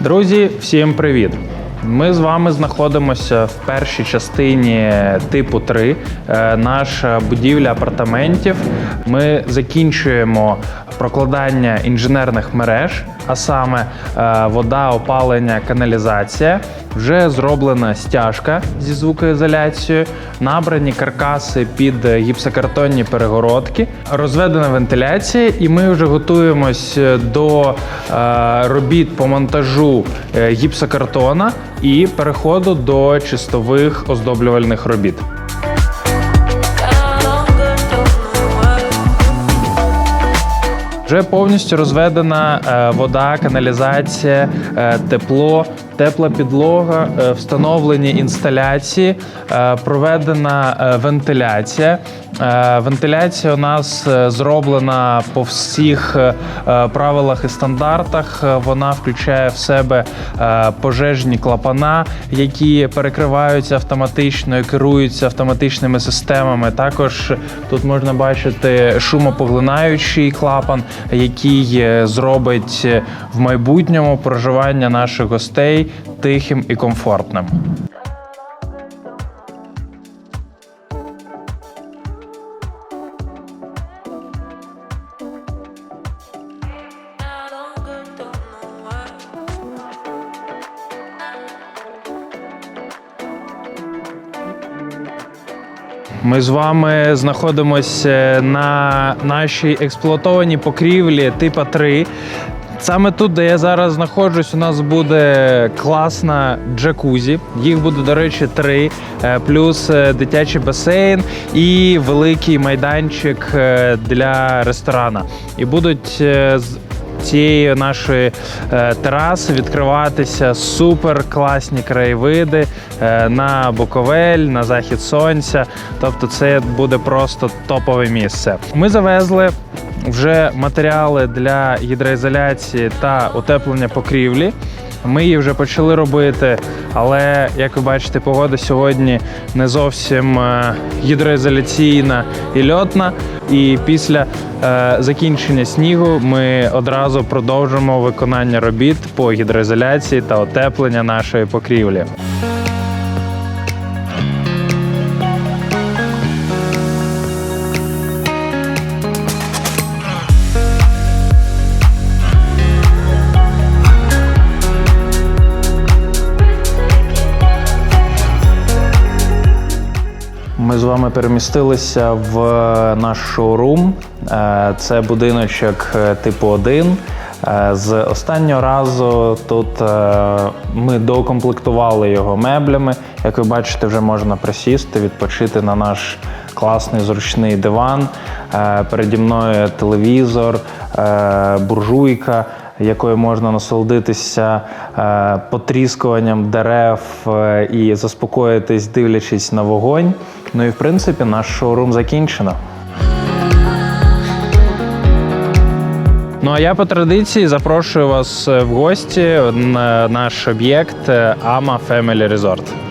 Друзі, всім привіт! Ми з вами знаходимося в першій частині типу 3, е, наша будівля апартаментів. Ми закінчуємо прокладання інженерних мереж, а саме е, вода, опалення, каналізація. Вже зроблена стяжка зі звукоізоляцією, набрані каркаси під гіпсокартонні перегородки, розведена вентиляція, і ми вже готуємось до е, робіт по монтажу е, гіпсокартона і переходу до чистових оздоблювальних робіт. Вже повністю розведена е, вода, каналізація, е, тепло, тепла підлога, е, встановлені інсталяції, е, проведена е, вентиляція. Вентиляція у нас зроблена по всіх правилах і стандартах. Вона включає в себе пожежні клапана, які перекриваються автоматично і керуються автоматичними системами. Також тут можна бачити шумопоглинаючий клапан, який зробить в майбутньому проживання наших гостей тихим і комфортним. Ми з вами знаходимося на нашій експлуатованій покрівлі типа 3. Саме тут, де я зараз знаходжусь, у нас буде класна джакузі. Їх буде, до речі, три, е, плюс е, дитячий басейн і великий майданчик е, для ресторана. І будуть з цієї нашої тераси відкриватися супер класні краєвиди на Буковель, на захід сонця. Тобто, це буде просто топове місце. Ми завезли вже матеріали для гідроізоляції та утеплення покрівлі. Ми її вже почали робити, але як ви бачите, погода сьогодні не зовсім е, гідроізоляційна і льотна. І після е, закінчення снігу ми одразу продовжимо виконання робіт по гідроізоляції та утеплення нашої покрівлі. Ми з вами перемістилися в наш шоурум. Е, Це будиночок е, типу 1. Е, З останнього разу тут е, ми доукомплектували його меблями. Як ви бачите, вже можна присісти, відпочити на наш класний зручний диван. Е, Переді мною телевізор, е, буржуйка якою можна насолодитися е, потріскуванням дерев е, і заспокоїтись, дивлячись на вогонь. Ну і в принципі наш шоурум закінчено. Ну а я по традиції запрошую вас е, в гості на наш об'єкт Ama Family Resort.